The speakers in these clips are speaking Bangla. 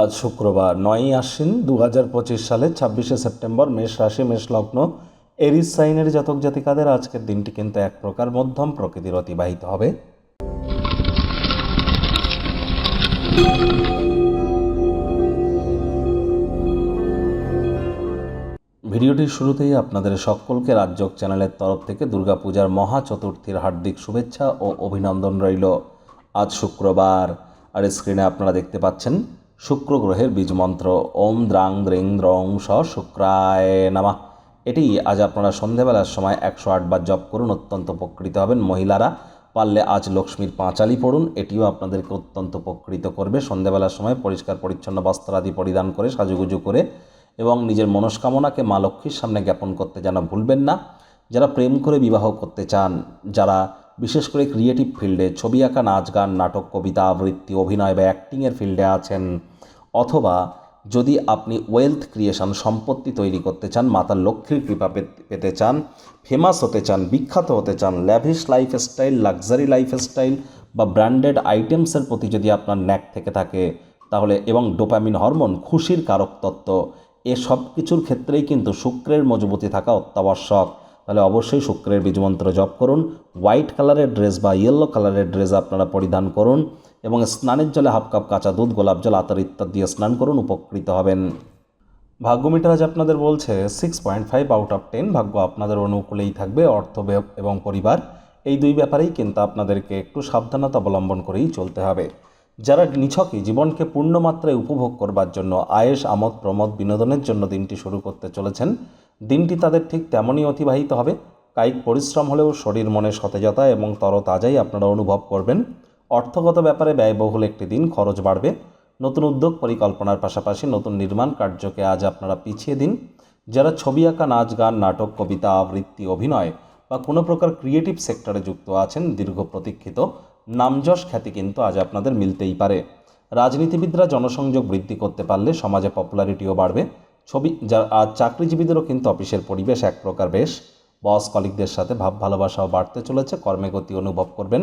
আজ শুক্রবার নয়ই আশ্বিন দু হাজার পঁচিশ সালের ছাব্বিশে সেপ্টেম্বর মেষ রাশি, মেষ লগ্ন। এরিস সাইনের জাতক জাতিকাদের আজকের দিনটি কিন্তু এক প্রকার মধ্যম প্রকৃতির অতিবাহিত হবে। ভিডিওটির শুরুতেই আপনাদের সকলকে রাজ্যক চ্যানেলের তরফ থেকে দুর্গাপূজার মহা চতুর্থীর হার্দিক শুভেচ্ছা ও অভিনন্দন রইল। আজ শুক্রবার, আর স্ক্রিনে আপনারা দেখতে পাচ্ছেন শুক্র গ্রহের বীজ মন্ত্র ওম দ্রাং দ্রিং দ্রং স শুক্রায় নামা। এটি আজ আপনারা সন্ধেবেলার সময় একশো আটবার জপ করুন, অত্যন্ত উপকৃত হবেন মহিলারা। পারলে আজ লক্ষ্মীর পাঁচালি পড়ুন, এটিও আপনাদেরকে অত্যন্ত উপকৃত করবে। সন্ধেবেলার সময় পরিষ্কার, পরিচ্ছন্ন বস্ত্রাদি পরিধান করে, সাজুগুজু করে এবং নিজের মনস্কামনাকে মা লক্ষ্মীর সামনে জ্ঞাপন করতে যেন ভুলবেন না। যারা প্রেম করে বিবাহ করতে চান, যারা বিশেষ করে ক্রিয়েটিভ ফিল্ডে ছবি আঁকা, নাচ গান, নাটক, কবিতা, আবৃত্তি, অভিনয় বা অ্যাক্টিংয়ের ফিল্ডে আছেন অথবা যদি আপনি ওয়েলথ ক্রিয়েশন সম্পত্তি তৈরি করতে চান, মাতার লক্ষ্মীর কৃপা পেতে চান ফেমাস হতে চান, বিখ্যাত হতে চান ল্যাভিশ লাইফস্টাইল লাক্সারি লাইফস্টাইল বা ব্র্যান্ডেড আইটেমসের প্রতি যদি আপনার ন্যাক থেকে থাকে, তাহলে এবং ডোপামিন হরমোন খুশির কারক তত্ত্ব, এ সব কিছুর ক্ষেত্রেই কিন্তু শুক্রের মজবুতি থাকা অত্যাবশ্যক। তাহলে অবশ্যই শুক্রের বীজমন্ত্র জপ করুন হোয়াইট কালারের ড্রেস বা ইয়েলো কালারের ড্রেস আপনারা পরিধান করুন। এবং স্নানের জলে হাফ কাপ কাঁচা দুধ, গোলাপ জল, আতর ইত্যাদি দিয়ে স্নান করুন, উপকৃত হবেন। ভাগ্য মিটার আজ আপনাদের বলছে six point five out of ten ভাগ্য আপনাদের অনুকূলেই থাকবে, অর্থ এবং পরিবার। এই দুই ব্যাপারেই কিন্তু আপনাদেরকে একটু সাবধানতা অবলম্বন করেই চলতে হবে। যারা নিছকই জীবনকে পূর্ণ মাত্রায় উপভোগ করবার জন্য আয়েস, আমোদ, প্রমোদ, বিনোদনের জন্য দিনটি শুরু করতে চলেছেন, দিনটি তাদের ঠিক তেমনই অতিবাহিত হবে। কায়িক পরিশ্রম হলেও শরীর মনে সতেজতা এবং তরতাজাই আপনারা অনুভব করবেন। অর্থগত ব্যাপারে ব্যয়বহুল একটি দিন খরচ বাড়বে। নতুন উদ্যোগ পরিকল্পনার পাশাপাশি নতুন নির্মাণ কার্যকে আজ আপনারা পিছিয়ে দিন। যারা ছবি আঁকা, নাচ গান, নাটক, কবিতা, আবৃত্তি, অভিনয় বা কোনো প্রকার ক্রিয়েটিভ সেক্টরে যুক্ত আছেন, দীর্ঘ প্রতীক্ষিত নামযশ খ্যাতি কিন্তু আজ আপনাদের মিলতেই পারে। রাজনীতিবিদরা জনসংযোগ বৃদ্ধি করতে পারলে সমাজে পপুলারিটিও বাড়বে। ছবি, যা, আজ চাকরিজীবীদেরও কিন্তু অফিসের পরিবেশ এক প্রকার বেশ। বস কলিকদের সাথে ভাব ভালোবাসাও বাড়তে চলেছে, কর্মে গতি অনুভব করবেন।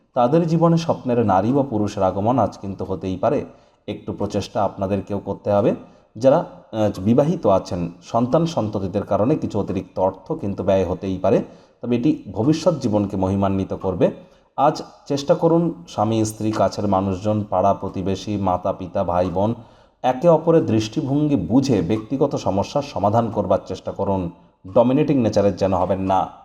তাদের জীবনে স্বপ্নের নারী বা পুরুষের আগমন আজ কিন্তু হতেই পারে। একটু প্রচেষ্টা আপনাদেরকেও করতে হবে। যারা বিবাহিত আছেন, সন্তান সন্ততিদের কারণে কিছু অতিরিক্ত অর্থ কিন্তু ব্যয় হতেই পারে। তবে এটি ভবিষ্যৎ জীবনকে মহিমান্বিত করবে। আজ চেষ্টা করুন স্বামী, স্ত্রী, কাছের মানুষজন, পাড়া প্রতিবেশী মাতা পিতা ভাই বোন একে অপরের দৃষ্টিভঙ্গি বুঝে ব্যক্তিগত সমস্যার সমাধান করবার চেষ্টা করুন। ডমিনেটিং নেচারের যেন হবেন না।